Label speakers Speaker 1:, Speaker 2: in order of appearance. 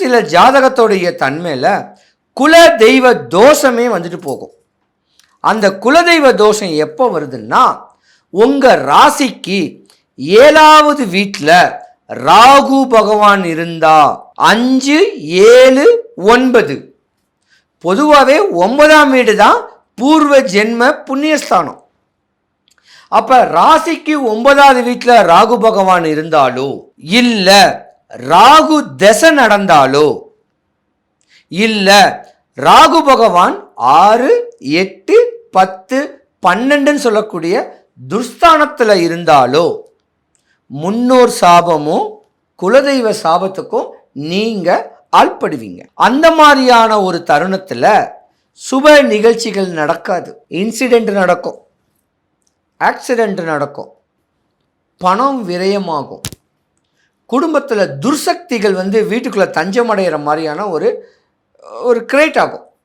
Speaker 1: சில ஜாதகத்தோடைய தன்மையில் குல தெய்வ தோஷமே வந்துட்டு போகும். அந்த குலதெய்வ தோஷம் எப்போ வருதுன்னா உங்கள் ராசிக்கு ஏழாவது வீட்டில் ராகு பகவான் இருந்தா அஞ்சு ஏழு ஒன்பது. பொதுவாகவே ஒன்பதாம் வீடு தான் பூர்வ ஜென்ம புண்ணியஸ்தானம். அப்போ ராசிக்கு ஒன்பதாவது வீட்டில் ராகு பகவான் இருந்தாலோ இல்லை ராகு தசை நடந்தாலோ இல்ல ராகு பகவான் ஆறு எட்டு பத்து பன்னெண்டுன்னு சொல்லக்கூடிய துர்ஸ்தானத்தில் இருந்தாலோ முன்னோர் சாபமும் குலதெய்வ சாபத்துக்கும் நீங்க ஆள்படுவீங்க. அந்த மாதிரியான ஒரு தருணத்தில் சுப நிகழ்ச்சிகள் நடக்காது. இன்சிடெண்ட் நடக்கும். ஆக்சிடெண்ட் நடக்கும். பணம் விரயமாகும். குடும்பத்தில் துர்சக்திகள் வந்து வீட்டுக்குள்ளே தஞ்சமடைகிற மாதிரியான ஒரு ஒரு கிரேட் ஆகும்.